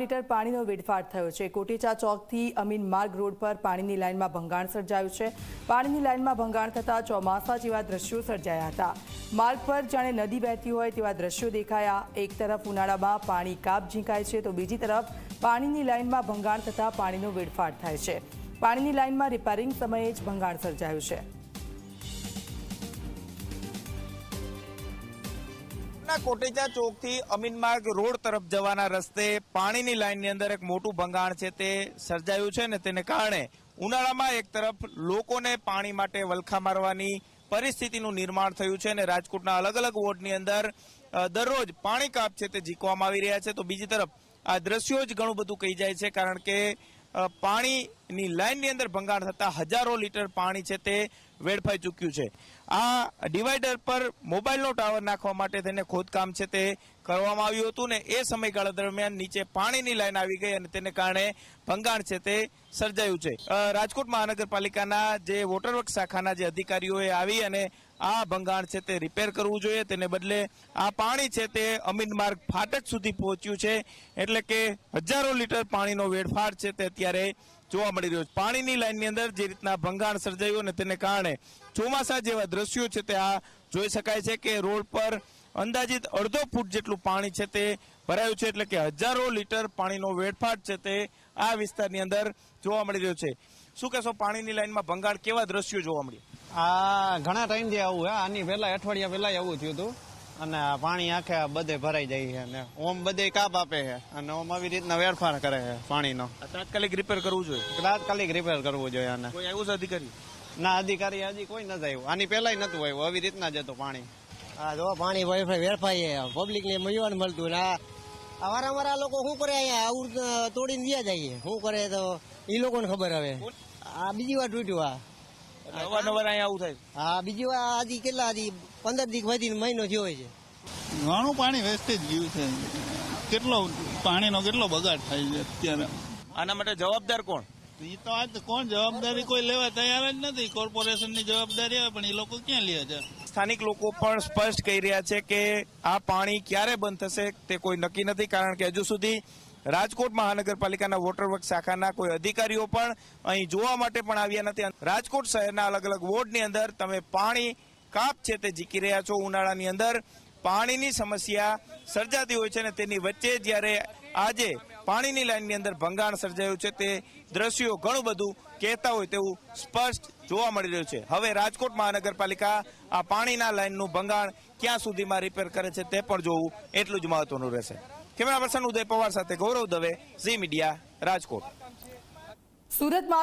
Litre પાણીનો વેડફાટ થયો છે. કોટેચા ચોકથી અમીન માર્ગ રોડ પર પાણીની લાઇનમાં ભંગાણ સર્જાયું છે. પાણીની લાઇનમાં ભંગાણ થતાં ચોમાસા જેવા દ્રશ્યો સર્જાયા હતા. માર્ગ પર જાણે નદી વહેતી હોય તેવા દ્રશ્યો દેખાયા. એક તરફ ઉનાળામાં પાણી કાપ ઝીંકાય છે તો બીજી તરફ પાણીની લાઇનમાં ભંગાણ થતાં પાણીનો વેડફાટ થાય છે. પાણીની લાઇનમાં રિપેરિંગ સમયે જ ભંગાણ સર્જાયું છે. ના કોટેચા ચોકથી અમીનમાર્ગ રોડ તરફ જવાના રસ્તે પાણીની લાઇનની અંદર એક મોટું ભંગાણ છે તે સર્જાયું છે ને તેને કારણે ઉનાળામાં એક તરફ લોકોને પાણી માટે વલખા મારવાની પરિસ્થિતિનું નિર્માણ થયું છે અને રાજકોટના અલગ અલગ વોર્ડની અંદર દરરોજ પાણી કાપ છે તે ઝીકવામાં આવી રહ્યા છે. તો બીજી તરફ આ દ્રશ્યો જ ઘણું બધું કહી જાય છે કારણ કે પાણીની લાઇનની અંદર ભંગાણ થતા હજારો લીટર પાણી છે તે વેડફાઈ ચૂક્યું છે. આ ડિવાઈડર પર મોબાઈલનો ટાવર નાખવા માટે તેને ખોદકામ છે તે કરવામાં આવ્યું હતું ને એ સમયગાળા દરમિયાન નીચે પાણીની લાઈન આવી ગઈ અને તેને કારણે ભંગાણ છે તે સર્જાયું છે. રાજકોટ મહાનગરપાલિકાના જે વોટરવર્ક શાખાના જે અધિકારીઓએ આવી અને આ ભંગાણ છે તે રિપેર કરવું જોઈએ. તેને બદલે આ પાણી છે તે અમીન માર્ગ ફાટક સુધી પહોંચ્યું છે. એટલે કે હજારો લીટર પાણીનો વેડફાટ છે તે અત્યારે જોવા મળી રહ્યો છે. પાણીની લાઇનની અંદર જે રીતના ભંગાણ સર્જાયું અને તેને કારણે ચોમાસા જેવા દ્રશ્યો છે તે આ જોઈ શકાય છે કે રોડ પર અંદાજિત અડધો ફૂટ જેટલું પાણી છે તે ભરાયું છે એટલે કે હજારો લીટર પાણીનો વેડફાટ છે તે આ વિસ્તારની અંદર જોવા મળી રહ્યો છે. શું કહેશો, પાણીની લાઇનમાં ભંગાણ કેવા દ્રશ્યો જોવા મળ્યા? આ ઘણા ટાઈમથી આવું આની પહેલા અઠવાડિયા પહેલા આવું થયું હતું. અને આ પાણી આખે બધે ભરાઈ જાય છે અને ઓમ બધે કાપ આપે છે અને ઓમ આવી રીતના વેરફાર કરે છે પાણીનો. આ તાત્કાલિક રિપેર કરવું જોઈએ? તાત્કાલિક રિપેર કરવું જોઈએ અને કોઈ આવ્યું છે અધિકારી? ના અધિકારી હજી કોઈ નથી આવ્યું. આની પહેલા નતું આવ્યું. આવી રીતના જ હતું પાણી. હા જો પાણી વેરફાઈ વેરફાઈ પબ્લિક ને મળ્યું મળતું ને આ આ વારંવાર આ લોકો શું કરે અહીંયા? આવું તોડીને વ્યા જઈએ શું કરે તો એ લોકોને ખબર હવે. આ બીજી વાર તૂટ્યું આ. અવારનવાર અહીંયા આવું થાય. હા બીજી વાર આજી કેટલા હજી પંદર દીક વધી મહિનો થયો હોય છે. ઘણું પાણી વેસ્ટેજ ગયું છે. કેટલો પાણીનો કેટલો બગાડ થાય છે અત્યારે? આના માટે જવાબદાર કોણ? એ તો આજ કોણ જવાબદારી કોઈ લેવા તૈયાર જ નથી. કોર્પોરેશનની જવાબદારી આવે પણ એ લોકો ક્યાં લે છે? સ્થાનિક લોકો પણ સ્પષ્ટ કહી રહ્યા છે કે આ પાણી ક્યારે બંધ થશે તે કોઈ નક્કી નથી કારણ કે હજુ સુધી રાજકોટ મહાનગરપાલિકાના વોટરવર્ક શાખાના કોઈ અધિકારીઓ પણ અહીં જોવા માટે પણ આવ્યા નથી. રાજકોટ શહેરના અલગ અલગ વોર્ડની અંદર તમે પાણી કાપ છે તે ઝીકી રહ્યા છો ઉનાળાની અંદર. પાણીની સમસ્યા સર્જાતી હોય છે અને તેની વચ્ચે જ્યારે આજે પાણીની લાઇનની અંદર ભંગાણ સર્જાયું છે તે દ્રશ્યો ઘણું બધું કહેતા હોય તેવું સ્પષ્ટ જોવા મળી રહ્યું છે. હવે રાજકોટ મહાનગરપાલિકા આ પાણીના લાઇનનું ભંગાણ ક્યાં સુધીમાં રિપેર કરે છે તે પણ જોવું એટલું જ મહત્વનું રહેશે. કેમેરા પર્સન ઉદય પવાર સાથે ગૌરવ દવે, ઝી મીડિયા રાજકોટ. સુરતમાં